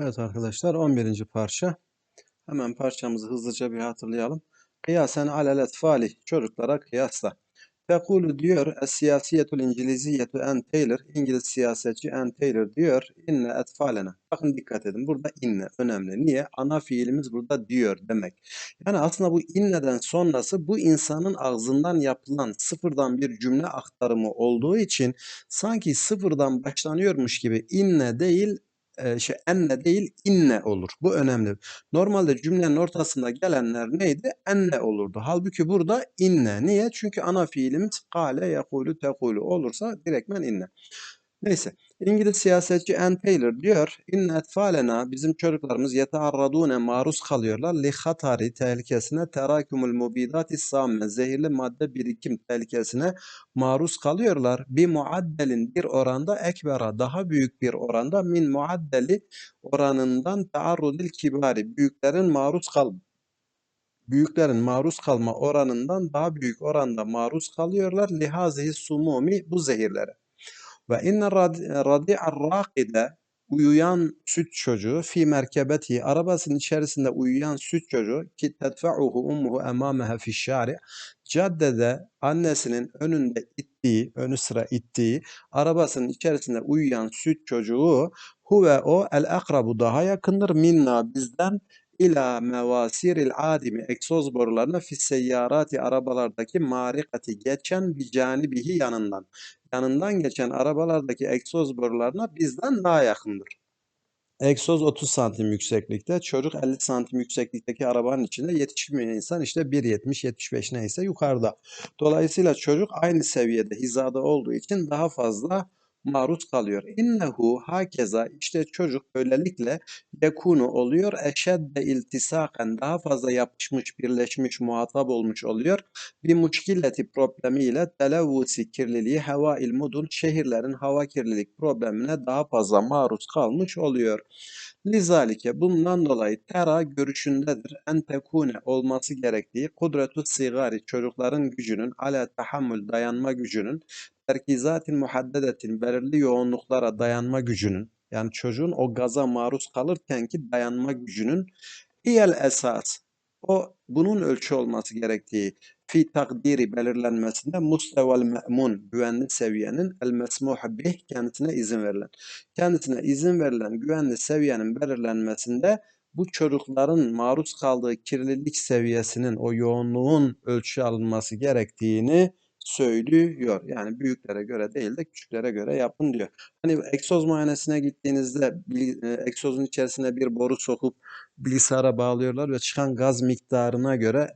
Evet arkadaşlar 11. parça. Hemen parçamızı hızlıca bir hatırlayalım. Kıyasen alel etfali çocuklara kıyasla. Tekulu diyor Es-siyasiyetul İngiliziyetu Ann Taylor İngiliz siyasetçi Ann Taylor diyor inne etfalena. Bakın dikkat edin burada inne önemli. Niye? Ana fiilimiz burada diyor demek. Yani aslında bu inneden sonrası bu insanın ağzından yapılan sıfırdan bir cümle aktarımı olduğu için sanki sıfırdan başlanıyormuş gibi inne değil e, şey enne değil inne olur. Bu önemli. Normalde cümlenin ortasında gelenler neydi? Enne olurdu. Halbuki burada inne. Niye? Çünkü ana fiilimiz kale, yakulu, tekulu olursa direktmen inne. Neyse. İngiliz siyasetçi Ann Taylor diyor, inne etfalena bizim çocuklarımız yetearradune maruz kalıyorlar li hatari tehlikesine terakümül mubidati samme zehirli madde birikim tehlikesine maruz kalıyorlar. Bir muaddelin bir oranda ekbera daha büyük bir oranda min muaddeli oranından taarrudil kibari büyüklerin maruz kal büyüklerin maruz kalma oranından daha büyük oranda maruz kalıyorlar lihazihi sumumi bu zehirlere. Ve inne radi'ar rakide uyuyan süt çocuğu fi merkebeti arabasının içerisinde uyuyan süt çocuğu ki tedfa'uhu ummuhu emameha fi şari caddede annesinin önünde ittiği, önü sıra ittiği arabasının içerisinde uyuyan süt çocuğu huve o el akrabu daha yakındır. Minna bizden ila mevasiril adimi egzoz borularına fi seyyarati arabalardaki marikati geçen bir canibihi yanından yanından geçen arabalardaki egzoz borularına bizden daha yakındır. Egzoz 30 santim yükseklikte, çocuk 50 santim yükseklikteki arabanın içinde yetişmeyen insan işte 1.70-75 neyse yukarıda. Dolayısıyla çocuk aynı seviyede hizada olduğu için daha fazla maruz kalıyor. İnnehu hakeza işte çocuk böylelikle yekunu oluyor eşedde iltisaken daha fazla yapışmış birleşmiş muhatap olmuş oluyor. Bir muşkilleti problemiyle televvusi kirliliği hava ilmudun şehirlerin hava kirlilik problemine daha fazla maruz kalmış oluyor. Lizalike bundan dolayı tera görüşündedir. En tekune olması gerektiği kudretu sigari çocukların gücünün ala tahammül dayanma gücünün terkizatin muhaddedetin belirli yoğunluklara dayanma gücünün yani çocuğun o gaza maruz kalırken ki dayanma gücünün iyel esas o bunun ölçü olması gerektiği fi takdiri belirlenmesinde mustevel me'mun güvenli seviyenin el mesmuh bih kendisine izin verilen. Kendisine izin verilen güvenli seviyenin belirlenmesinde bu çocukların maruz kaldığı kirlilik seviyesinin o yoğunluğun ölçü alınması gerektiğini söylüyor. Yani büyüklere göre değil de küçüklere göre yapın diyor. Hani egzoz muayenesine gittiğinizde e, egzozun içerisine bir boru sokup bilgisayara bağlıyorlar ve çıkan gaz miktarına göre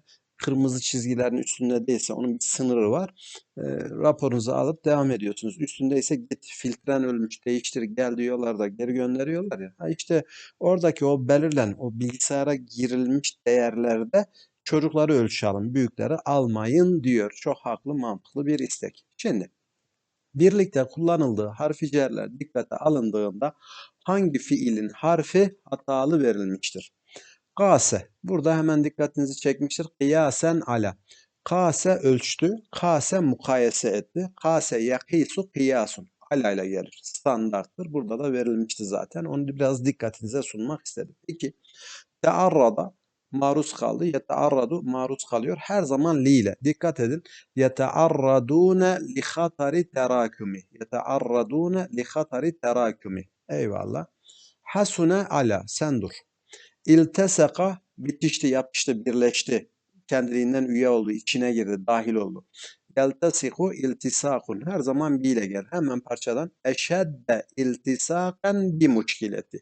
kırmızı çizgilerin üstünde değilse onun bir sınırı var. E, raporunuzu alıp devam ediyorsunuz. Üstündeyse git filtren ölmüş değiştir gel diyorlar da geri gönderiyorlar ya. Ha işte oradaki o belirlen o bilgisayara girilmiş değerlerde çocukları ölçelim, büyükleri almayın diyor. Çok haklı, mantıklı bir istek. Şimdi birlikte kullanıldığı harfi dikkate alındığında hangi fiilin harfi hatalı verilmiştir? Kase. Burada hemen dikkatinizi çekmiştir. Kıyasen ala. Kase ölçtü. Kase mukayese etti. Kase yakisu kıyasun. Ala ile gelir. Standarttır. Burada da verilmişti zaten. Onu biraz dikkatinize sunmak istedim. İki. Tearrada maruz kaldı. Yetearradu maruz kalıyor. Her zaman li ile. Dikkat edin. Yetearradune li hatari terakumi. Yetearradune li hatari terakumi. Eyvallah. Hasune ala. Sen dur. İlteseka bitişti, yapıştı, birleşti. Kendiliğinden üye oldu, içine girdi, dahil oldu. Yeltesiku iltisakun. Her zaman bi ile gel. Hemen parçadan. Eşedde iltisaken bi muçkileti.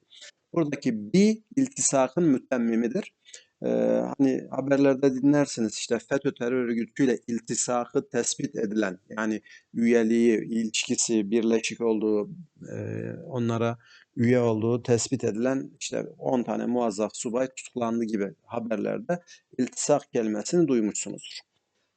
Buradaki bi iltisakın mütemmimidir. Ee, hani haberlerde dinlersiniz işte FETÖ terör örgütüyle iltisakı tespit edilen yani üyeliği, ilişkisi, birleşik olduğu, e, onlara üye olduğu tespit edilen işte 10 tane muazzaf subay tutuklandı gibi haberlerde iltisak kelimesini duymuşsunuzdur.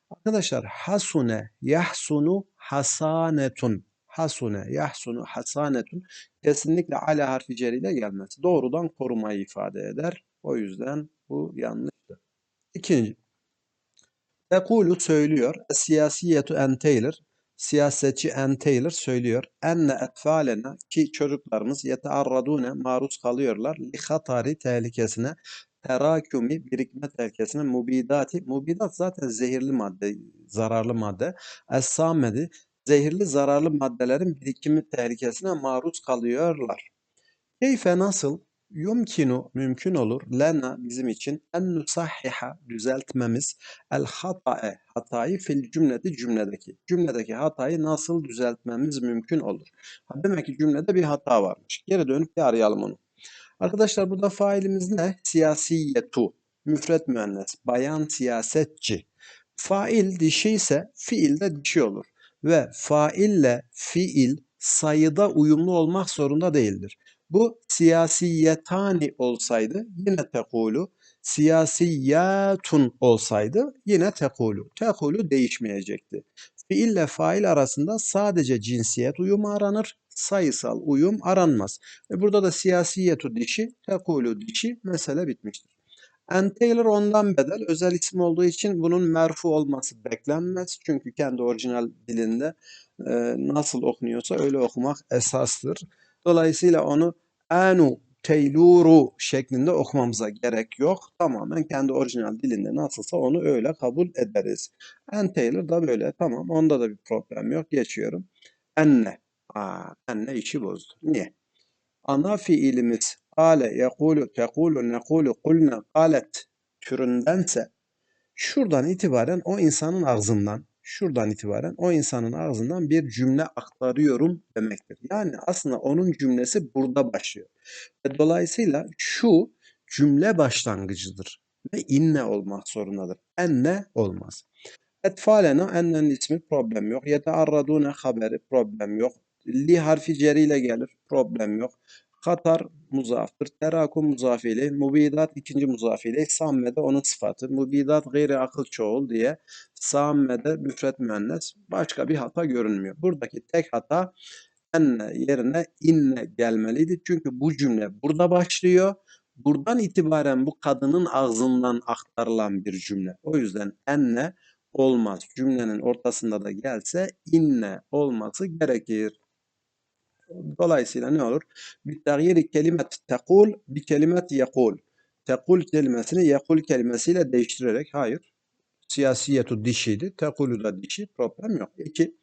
Arkadaşlar hasune yahsunu hasanetun hasune yahsunu hasanetun kesinlikle ala harfi ceriyle gelmez. Doğrudan korumayı ifade eder. O yüzden bu yanlıştır. İkinci. Ekulu söylüyor. Siyasiyetu en Taylor. Siyasetçi Ann Taylor söylüyor. Enne etfalena ki çocuklarımız yetearradune maruz kalıyorlar li hatari tehlikesine terakümi birikme tehlikesine mubidati mubidat zaten zehirli madde zararlı madde es-samedi zehirli zararlı maddelerin birikimi tehlikesine maruz kalıyorlar. Keyfe nasıl yumkinu mümkün olur lena bizim için en nusahhiha düzeltmemiz el hata'e hatayı fil cümleti cümledeki cümledeki hatayı nasıl düzeltmemiz mümkün olur. Ha, demek ki cümlede bir hata varmış. Geri dönüp bir arayalım onu. Arkadaşlar burada failimiz ne? Siyasiyetu. Müfret müennes. Bayan siyasetçi. Fail dişi ise fiil de dişi olur. Ve faille fiil sayıda uyumlu olmak zorunda değildir. Bu siyasiyetani olsaydı yine tekulu, siyasiyatun olsaydı yine tekulu. Tekulu değişmeyecekti. Fiille fail arasında sadece cinsiyet uyumu aranır, sayısal uyum aranmaz. E burada da siyasiyetu dişi, tekulu dişi mesele bitmiştir. And Taylor ondan bedel özel isim olduğu için bunun merfu olması beklenmez. Çünkü kendi orijinal dilinde e, nasıl okunuyorsa öyle okumak esastır. Dolayısıyla onu anu Taylor'u şeklinde okumamıza gerek yok. Tamamen kendi orijinal dilinde nasılsa onu öyle kabul ederiz. And Taylor da böyle. Tamam onda da bir problem yok. Geçiyorum. Enne. Aa, enne işi bozdu. Niye? Ana fiilimiz ale, yekulu, tekulu, nekulu, kulne, kalet türündense şuradan itibaren o insanın ağzından şuradan itibaren o insanın ağzından bir cümle aktarıyorum demektir. Yani aslında onun cümlesi burada başlıyor. Ve dolayısıyla şu cümle başlangıcıdır ve inne olmak zorundadır. Enne olmaz. Etfalena ennenin ismi problem yok. Yetearradune haberi problem yok. Li harfi ceriyle gelir problem yok. Katar muzaftır. Terakum muzafili. Mubidat ikinci muzafili. Sammede onun sıfatı. Mubidat gayri akıl çoğul diye sammede müfret müennes. Başka bir hata görünmüyor. Buradaki tek hata enne yerine inne gelmeliydi. Çünkü bu cümle burada başlıyor. Buradan itibaren bu kadının ağzından aktarılan bir cümle. O yüzden enne olmaz. Cümlenin ortasında da gelse inne olması gerekir. Dolayısıyla ne olur? Bir tağyiri kelimet tekul bir kelimet yekul. Tekul kelimesini yekul kelimesiyle değiştirerek hayır. Siyasiyetu dişiydi. Tekulu da dişi. Problem yok. İki.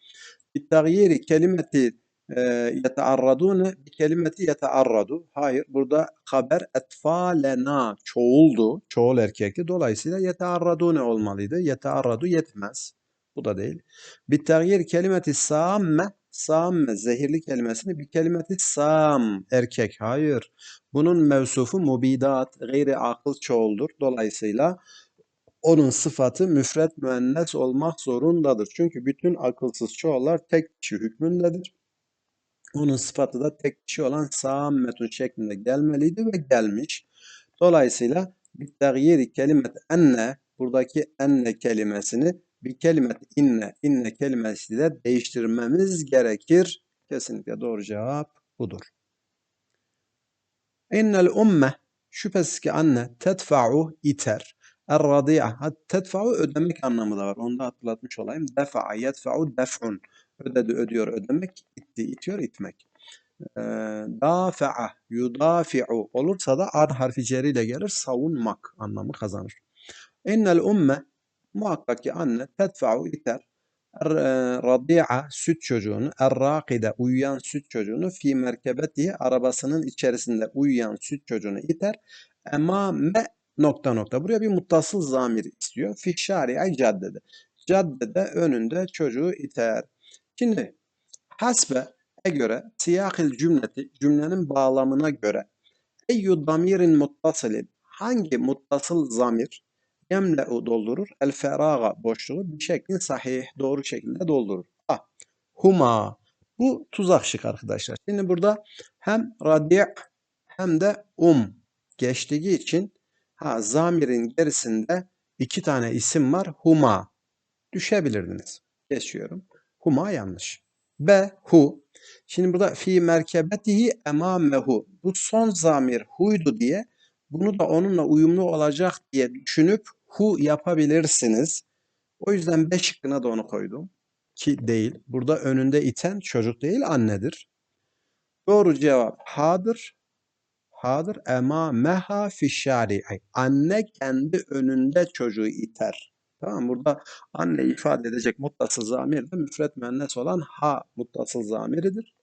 Bir tağyiri kelimeti e, yetearradune bir kelimeti yetearradu. Hayır. Burada haber etfalena çoğuldu. Çoğul erkekti. Dolayısıyla yetearradune olmalıydı. Yetearradu yetmez. Bu da değil. Bir tağyir kelimeti samme Samme zehirli kelimesini bir kelimeti sam erkek. Hayır. Bunun mevsufu mubidat gayri akıl çoğuldur. Dolayısıyla onun sıfatı müfret müennes olmak zorundadır. Çünkü bütün akılsız çoğullar tek kişi hükmündedir. Onun sıfatı da tek kişi olan sammetun şeklinde gelmeliydi ve gelmiş. Dolayısıyla bir tağyiri kelimet enne buradaki enne kelimesini bir kelimet inne, inne kelimesiyle değiştirmemiz gerekir. Kesinlikle doğru cevap budur. İnnel umme şüphesiz ki anne tedfa'u iter. Er-radi'a. Tedfa'u ödemek anlamı da var. Onu da hatırlatmış olayım. Defa'a yedfa'u def'un. Ödedi, ödüyor, ödemek. itti, itiyor, itmek. Ee, dafa'a, yudafi'u olursa da ad harfi ceriyle gelir. Savunmak anlamı kazanır. İnnel umme Muhakkak ki anne tedfa'u iter. Er, e, radi'a süt çocuğunu, er-rakide uyuyan süt çocuğunu fi merkebeti arabasının içerisinde uyuyan süt çocuğunu iter. Emame nokta nokta. Buraya bir muttasıl zamir istiyor. Fi şari'a caddede. Caddede önünde çocuğu iter. Şimdi hasbe e göre siyahil cümleti cümlenin bağlamına göre eyyü damirin muttasilin hangi muttasıl zamir yemle'u doldurur. El feraga boşluğu bir şeklin sahih doğru şekilde doldurur. A. Huma. Bu tuzak şık arkadaşlar. Şimdi burada hem radi' hem de um geçtiği için ha zamirin gerisinde iki tane isim var. Huma. Düşebilirdiniz. Geçiyorum. Huma yanlış. B. Hu. Şimdi burada fi merkebetihi emamehu. Bu son zamir huydu diye bunu da onunla uyumlu olacak diye düşünüp hu yapabilirsiniz. O yüzden B şıkkına da onu koydum. ki değil. Burada önünde iten çocuk değil annedir. Doğru cevap hadır. Hadır ema meha fi şari'i. Anne kendi önünde çocuğu iter. Tamam? Burada anne ifade edecek muttasıl zamir de müfret müennes olan ha muttasıl zamiridir.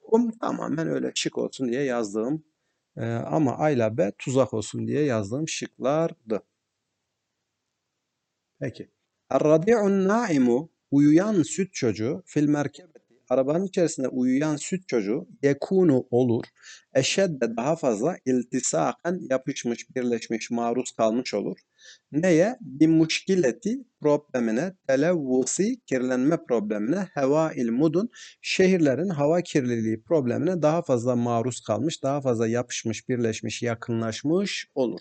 Hum tamamen öyle şık olsun diye yazdığım e, ama A ile B tuzak olsun diye yazdığım şıklardı. Peki. Er-radi'un naimu uyuyan süt çocuğu fil merkebeti arabanın içerisinde uyuyan süt çocuğu yekunu olur. Eşedde daha fazla iltisaken yapışmış, birleşmiş, maruz kalmış olur. Neye? Bir muşkileti problemine, televvusi kirlenme problemine, heva ilmudun şehirlerin hava kirliliği problemine daha fazla maruz kalmış, daha fazla yapışmış, birleşmiş, yakınlaşmış olur.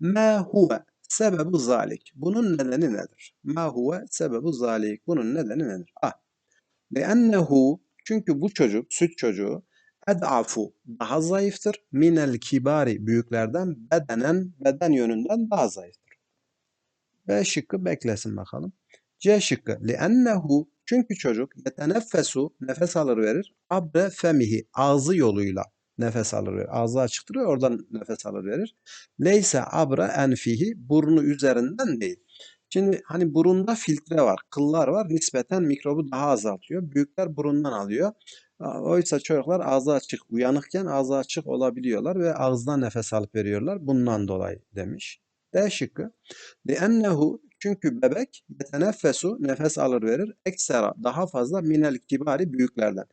Ma huve sebebu zalik. Bunun nedeni nedir? Ma huve sebebu zalik. Bunun nedeni nedir? A. Liennehu çünkü bu çocuk, süt çocuğu ed'afu daha zayıftır. Minel kibari büyüklerden bedenen beden yönünden daha zayıftır. B şıkkı beklesin bakalım. C şıkkı liennehu çünkü çocuk yeteneffesu nefes alır verir. Abre femihi ağzı yoluyla nefes alır verir. Ağzı açıktır ve oradan nefes alır verir. Leyse abra enfihi burnu üzerinden değil. Şimdi hani burunda filtre var, kıllar var. Nispeten mikrobu daha azaltıyor. Büyükler burundan alıyor. Oysa çocuklar ağzı açık, uyanıkken ağzı açık olabiliyorlar ve ağızdan nefes alıp veriyorlar. Bundan dolayı demiş. D şıkkı. لِأَنَّهُ çünkü bebek yeteneffesu nefes alır verir. Eksera daha fazla minel kibari büyüklerden.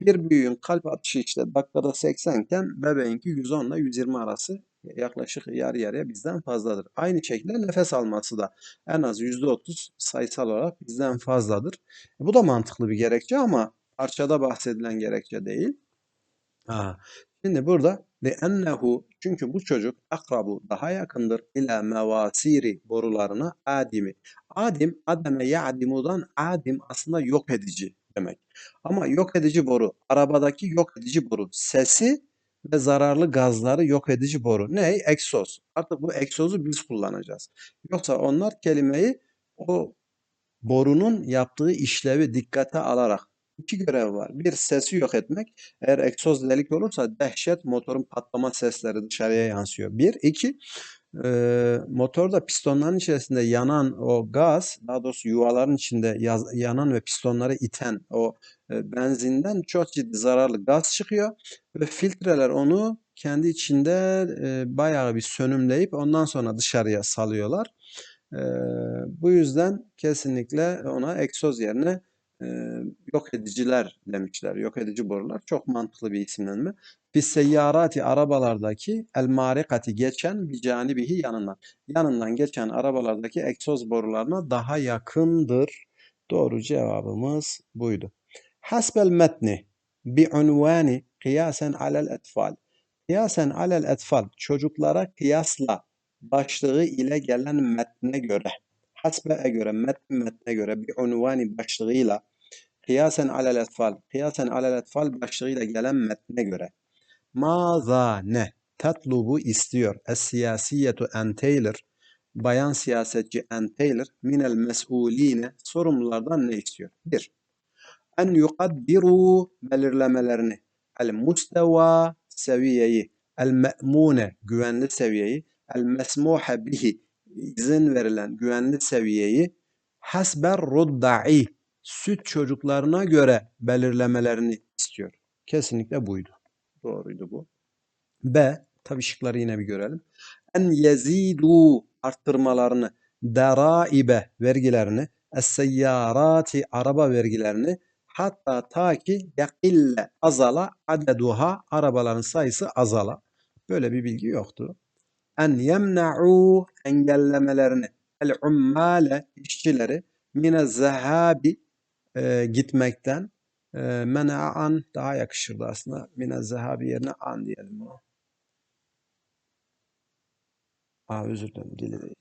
Bir büyüğün kalp atışı işte dakikada 80 iken bebeğinki 110 ile 120 arası yaklaşık yarı yarıya bizden fazladır. Aynı şekilde nefes alması da en az %30 sayısal olarak bizden fazladır. Bu da mantıklı bir gerekçe ama parçada bahsedilen gerekçe değil. Ha. Şimdi burada ennehu çünkü bu çocuk akrabu daha yakındır ila mevasiri borularına adimi. Adim ademe ya'dimudan adim aslında yok edici demek. Ama yok edici boru arabadaki yok edici boru sesi ve zararlı gazları yok edici boru. Ne? Egzoz. Artık bu egzozu biz kullanacağız. Yoksa onlar kelimeyi o borunun yaptığı işlevi dikkate alarak iki görev var. Bir sesi yok etmek. Eğer egzoz delik olursa dehşet motorun patlama sesleri dışarıya yansıyor. Bir. iki e, motorda pistonların içerisinde yanan o gaz, daha doğrusu yuvaların içinde yaz, yanan ve pistonları iten o e, benzinden çok ciddi zararlı gaz çıkıyor ve filtreler onu kendi içinde e, bayağı bir sönümleyip ondan sonra dışarıya salıyorlar. E, bu yüzden kesinlikle ona egzoz yerine e, yok ediciler demişler. Yok edici borular çok mantıklı bir isimlenme. Biz seyyarati arabalardaki el marikati geçen bir canibihi yanından. Yanından geçen arabalardaki egzoz borularına daha yakındır. Doğru cevabımız buydu. Hasbel metni bi unvani kıyasen alel etfal. Kıyasen alel etfal çocuklara kıyasla başlığı ile gelen metne göre hasbe'e göre, metn metne göre bir unvani başlığıyla kıyasen alel etfal, kıyasen alel etfal başlığıyla gelen metne göre. Maza ne? Tatlubu istiyor. Es siyasiyetu en Taylor. Bayan siyasetçi en Taylor minel mes'uline sorumlulardan ne istiyor? Bir, en yukaddiru belirlemelerini. El musteva seviyeyi el me'mune güvenli seviyeyi el mesmuhe bihi izin verilen güvenli seviyeyi hasber rudda'i süt çocuklarına göre belirlemelerini istiyor. Kesinlikle buydu. Doğruydu bu. B. Tabi şıkları yine bir görelim. En yezidu arttırmalarını, deraibe vergilerini, es-seyyarati araba vergilerini hatta ta ki yakille azala adeduha arabaların sayısı azala. Böyle bir bilgi yoktu en yemna'u engellemelerini el ummale işçileri mine zehabi e, gitmekten e, mena'an daha yakışırdı aslında. Mine zehabi yerine an diyelim bunu. Aa özür dilerim dili değil.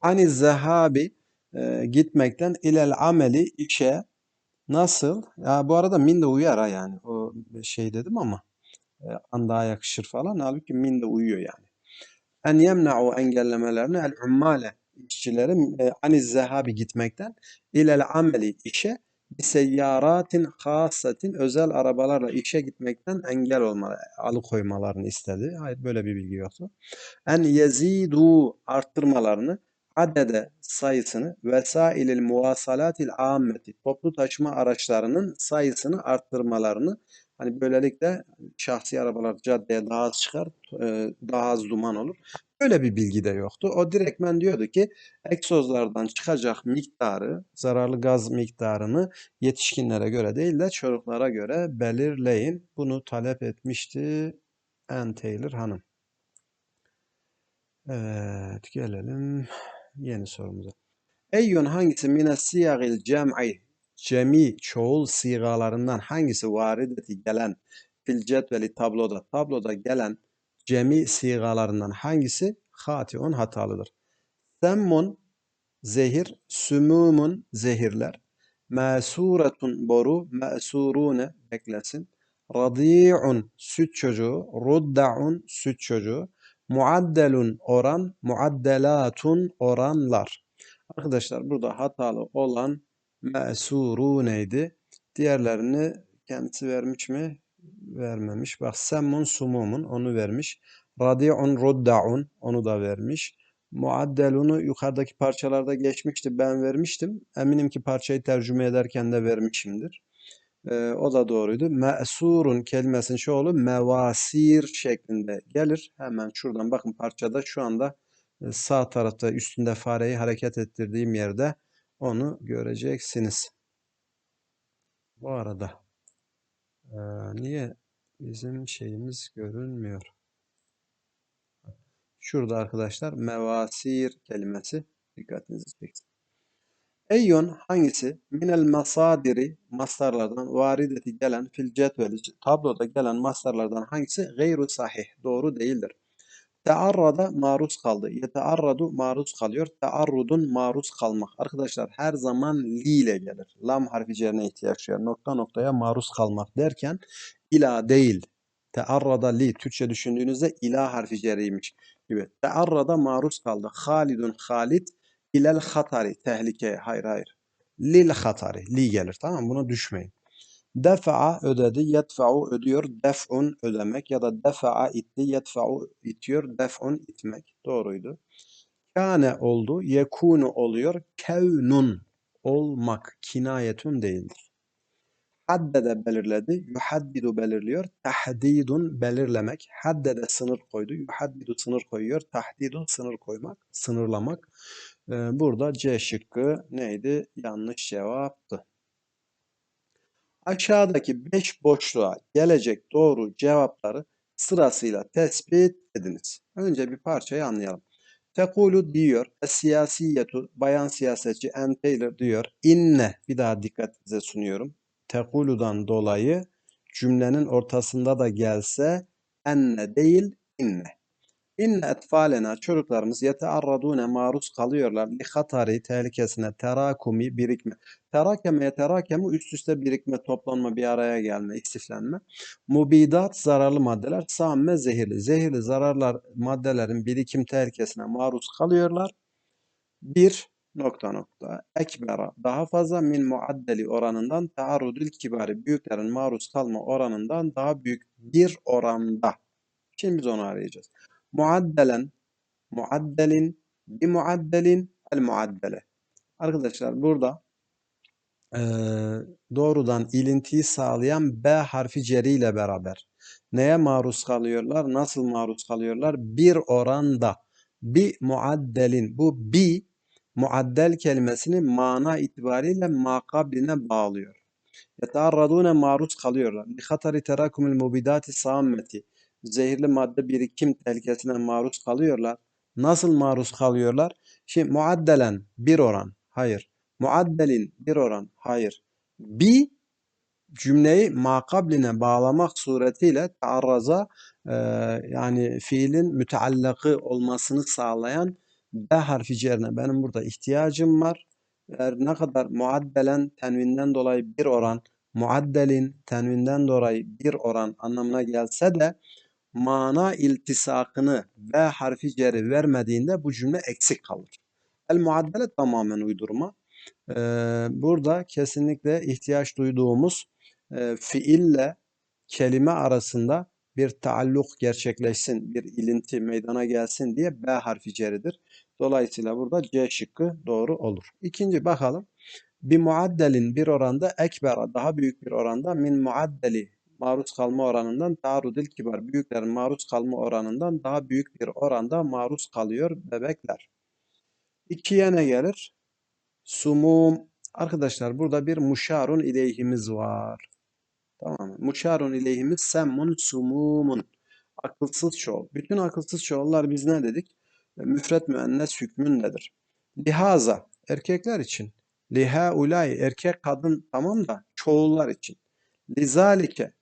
Ani zehabi e, gitmekten ilel ameli işe nasıl? Ya bu arada min de uyar ha yani. O şey dedim ama an daha yakışır falan. Halbuki min de uyuyor yani. En yemna'u engellemelerini el ummale işçileri e, aniz zehabi gitmekten ilel ameli işe bir seyyaratin hasatin özel arabalarla işe gitmekten engel olma, alıkoymalarını istedi. Hayır böyle bir bilgi yoktu. En yezidu arttırmalarını adede sayısını vesailil muvasalatil ammeti toplu taşıma araçlarının sayısını arttırmalarını hani böylelikle şahsi arabalar caddeye daha az çıkar e, daha az duman olur. Böyle bir bilgi de yoktu. O direktmen diyordu ki egzozlardan çıkacak miktarı, zararlı gaz miktarını yetişkinlere göre değil de çocuklara göre belirleyin. Bunu talep etmişti Ann Taylor Hanım. Evet, gelelim yeni sorumuza. Eyyun hangisi mine siyagil cem'i cemi çoğul sigalarından hangisi varideti gelen fil cetveli tabloda tabloda gelen cemi sigalarından hangisi hatiun hatalıdır? Semmun zehir, sümümun zehirler, mesuretun boru, mesurune beklesin, radi'un süt çocuğu, rudda'un süt çocuğu, muaddelun oran, muaddelatun oranlar. Arkadaşlar burada hatalı olan mesuruneydi. Diğerlerini kendisi vermiş mi? Vermemiş. Bak semmun sumumun onu vermiş. Radi'un rudda'un onu da vermiş. Muaddelunu yukarıdaki parçalarda geçmişti. Ben vermiştim. Eminim ki parçayı tercüme ederken de vermişimdir. Ee, o da doğruydu. Me'surun kelimesinin çoğulu mevasir şeklinde gelir. Hemen şuradan bakın parçada şu anda e, sağ tarafta üstünde fareyi hareket ettirdiğim yerde onu göreceksiniz. Bu arada e, niye bizim şeyimiz görünmüyor? Şurada arkadaşlar mevasir kelimesi dikkatinizi çeksin. Eyyun hangisi minel masadiri mastarlardan varideti gelen fil cetveli tabloda gelen mastarlardan hangisi gayru sahih doğru değildir. Tearrada maruz kaldı. Yetearradu maruz kalıyor. Tearrudun maruz kalmak. Arkadaşlar her zaman li ile gelir. Lam harfi cerine ihtiyaç duyar. Nokta noktaya maruz kalmak derken ila değil. Tearrada li. Türkçe düşündüğünüzde ila harfi ceriymiş gibi. Tearrada maruz kaldı. Halidun Halid ilel hatari. Tehlikeye. Hayır hayır. Lil hatari. Li gelir. Tamam? Buna düşmeyin. Defa'a ödedi, yedfa'u ödüyor, def'un ödemek ya da defa'a itti, yedfa'u itiyor, def'un itmek. Doğruydu. Kâne oldu, yekunu oluyor, kevnun olmak, kinayetun değildir. Haddede belirledi, yuhaddidu belirliyor, tahdidun belirlemek, haddede sınır koydu, yuhaddidu sınır koyuyor, tahdidun sınır koymak, sınırlamak. Ee, burada C şıkkı neydi? Yanlış cevaptı. Aşağıdaki 5 boşluğa gelecek doğru cevapları sırasıyla tespit ediniz. Önce bir parçayı anlayalım. Tekulu diyor, siyasiyetu, bayan siyasetçi Ann Taylor diyor, inne, bir daha dikkatinize sunuyorum. Tekuludan dolayı cümlenin ortasında da gelse enne değil inne. İnne etfalena çocuklarımız yetearradune maruz kalıyorlar li hatari tehlikesine terakumi birikme. Terakeme terakemu üst üste birikme, toplanma, bir araya gelme, istiflenme. Mubidat zararlı maddeler, samme zehirli. Zehirli zararlar maddelerin birikim tehlikesine maruz kalıyorlar. Bir nokta nokta ekbera daha fazla min muaddeli oranından taarrudül kibari büyüklerin maruz kalma oranından daha büyük bir oranda. Şimdi biz onu arayacağız muaddelen, muaddelin, bi muaddelin, el muaddele. Arkadaşlar burada e, doğrudan ilintiyi sağlayan B harfi ceri ile beraber neye maruz kalıyorlar, nasıl maruz kalıyorlar? Bir oranda bi muaddelin. Bu bi muaddel kelimesini mana itibariyle makabline bağlıyor. Yetearradune maruz kalıyorlar. Li hatari terakumul mubidati sammeti zehirli madde birikim tehlikesine maruz kalıyorlar. Nasıl maruz kalıyorlar? Şimdi muaddelen bir oran. Hayır. Muaddelin bir oran. Hayır. Bir cümleyi makabline bağlamak suretiyle taarraza e, yani fiilin müteallakı olmasını sağlayan B harfi cerine benim burada ihtiyacım var. Eğer ne kadar muaddelen tenvinden dolayı bir oran, muaddelin tenvinden dolayı bir oran anlamına gelse de mana iltisakını ve harfi ceri vermediğinde bu cümle eksik kalır. El muaddele tamamen uydurma. Ee, burada kesinlikle ihtiyaç duyduğumuz e, fiille kelime arasında bir taalluk gerçekleşsin, bir ilinti meydana gelsin diye B harfi ceridir. Dolayısıyla burada C şıkkı doğru olur. İkinci bakalım. Bir muaddelin bir oranda ekbera daha büyük bir oranda min muaddeli maruz kalma oranından taarrudil kibar büyüklerin maruz kalma oranından daha büyük bir oranda maruz kalıyor bebekler. İkiye ne gelir? Sumum. Arkadaşlar burada bir muşarun ileyhimiz var. Tamam mı? Muşarun ileyhimiz semmun sumumun. Akılsız çoğul. Bütün akılsız çoğullar biz ne dedik? Müfret müennes hükmündedir. Lihaza erkekler için. Lihaulay erkek kadın tamam da çoğullar için. Lizalike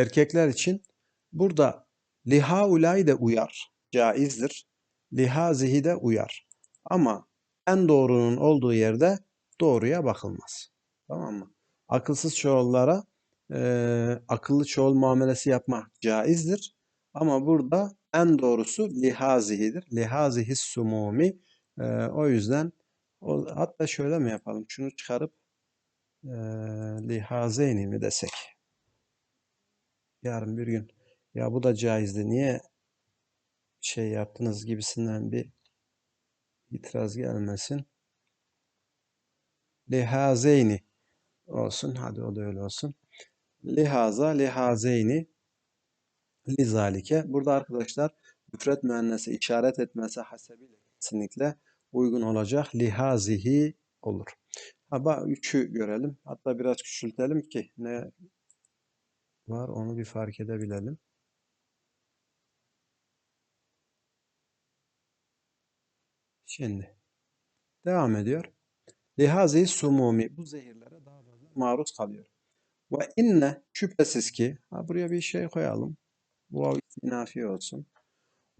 erkekler için. Burada lihaulay de uyar. Caizdir. Lihazihi de uyar. Ama en doğrunun olduğu yerde doğruya bakılmaz. Tamam mı? Akılsız çoğullara e, akıllı çoğul muamelesi yapmak caizdir. Ama burada en doğrusu lihazihidir. Lihazihi sumumi. E, o yüzden o, hatta şöyle mi yapalım? Şunu çıkarıp e, lihazeyni mi desek? Yarın bir gün ya bu da caizdi. Niye şey yaptınız gibisinden bir itiraz gelmesin. Lihazeyni olsun. Hadi o da öyle olsun. Lihaza, lihazeyni, lizalike. Burada arkadaşlar müfret müennesi işaret etmesi hasebiyle kesinlikle uygun olacak. Lihazihi olur. Ha, üçü görelim. Hatta biraz küçültelim ki ne var onu bir fark edebilelim. Şimdi devam ediyor. Lihazi sumumi bu zehirlere daha fazla maruz kalıyor. Ve inne şüphesiz ki ha buraya bir şey koyalım. Vav istinafi olsun.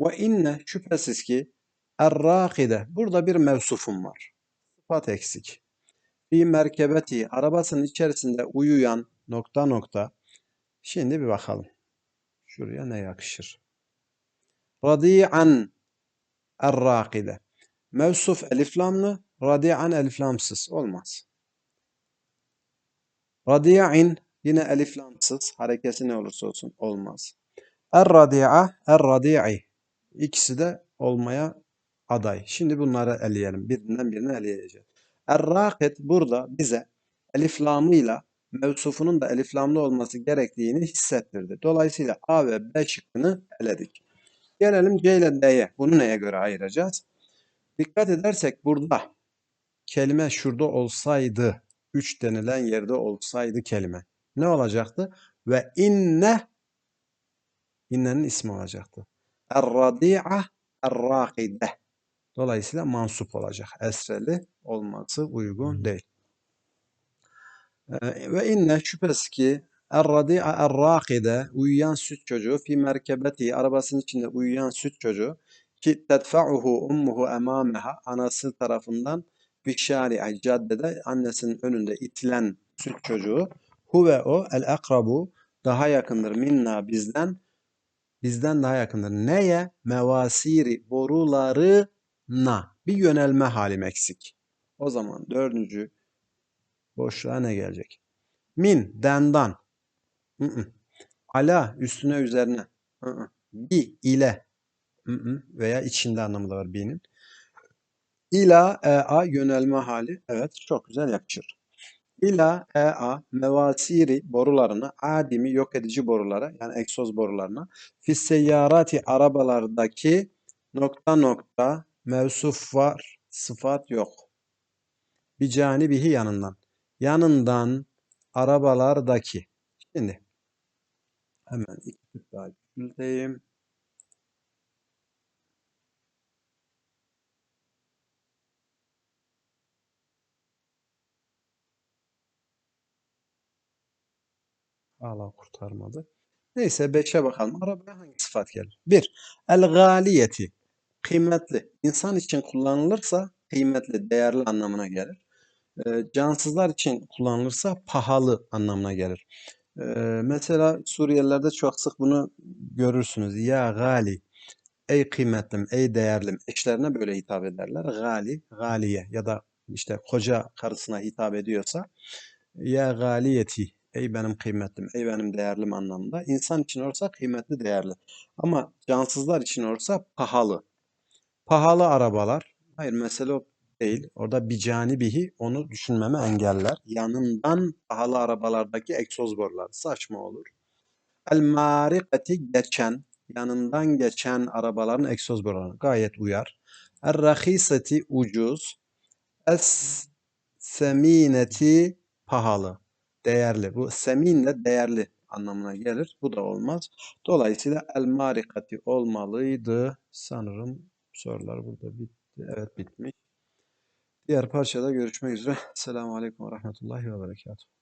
Ve inne şüphesiz ki errakide burada bir mevsufum var. Sıfat eksik. Fi merkebeti arabasının içerisinde uyuyan nokta nokta. Şimdi bir bakalım. Şuraya ne yakışır? Radi'an errakide. Mevsuf eliflamlı, radi'an eliflamsız olmaz. Radi'in yine eliflamsız, harekesi ne olursa olsun olmaz. Er-radi'a, er-radi'i. İkisi de olmaya aday. Şimdi bunları eleyelim. Birinden birini eleyeceğiz. Er-rakit burada bize eliflamıyla mevsufunun da eliflamlı olması gerektiğini hissettirdi. Dolayısıyla A ve B şıkkını eledik. Gelelim C ile D'ye. Bunu neye göre ayıracağız? Dikkat edersek burada kelime şurada olsaydı, üç denilen yerde olsaydı kelime ne olacaktı? Ve inne innenin ismi olacaktı. Er-radi'a er-rakide. Dolayısıyla mansup olacak. Esreli olması uygun değil. Ve inne şüphesiz ki Er-radi'a uyuyan süt çocuğu fi merkebeti arabasının içinde uyuyan süt çocuğu ki tedfa'uhu ummuhu emameha anası tarafından bir şari'a caddede annesinin önünde itilen süt çocuğu huve o el akrabu daha yakındır minna bizden bizden daha yakındır. Neye? Mevasiri borularına bir yönelme halim eksik. O zaman dördüncü boşluğa ne gelecek? Min dendan. Hı -hı. Ala üstüne üzerine. Hı -hı. Bi ile veya içinde anlamı da var be'nin. İla e'a yönelme hali. Evet çok güzel yakışır. İla e'a mevasiri borularına, adimi yok edici borulara yani egzoz borularına, fisseyyarati arabalardaki nokta nokta mevsuf var, sıfat yok. Bir bihi yanından. Yanından arabalardaki. Şimdi hemen iki daha küçülteyim. Hala kurtarmadı. Neyse 5'e bakalım. Arabaya hangi sıfat gelir? 1. El galiyeti. Kıymetli. İnsan için kullanılırsa kıymetli, değerli anlamına gelir. Cansızlar için kullanılırsa pahalı anlamına gelir. Mesela Suriyelilerde çok sık bunu görürsünüz. Ya gali. ey kıymetlim, ey değerlim eşlerine böyle hitap ederler. Gali, galiye ya da işte koca karısına hitap ediyorsa ya galiyeti, ey benim kıymetlim, ey benim değerlim anlamında. İnsan için olursa kıymetli, değerli. Ama cansızlar için olursa pahalı. Pahalı arabalar. Hayır mesele o değil. Orada bicani bihi onu düşünmeme engeller. Yanından pahalı arabalardaki egzoz boruları saçma olur. El marikati geçen, yanından geçen arabaların egzoz boruları gayet uyar. Er rahisati ucuz. Es semineti pahalı, değerli. Bu seminle değerli anlamına gelir. Bu da olmaz. Dolayısıyla el marikati olmalıydı. Sanırım sorular burada bitti. Evet bitmiş. Diğer parçada görüşmek üzere. Selamun Aleyküm ve Rahmetullahi ve Berekatuhu.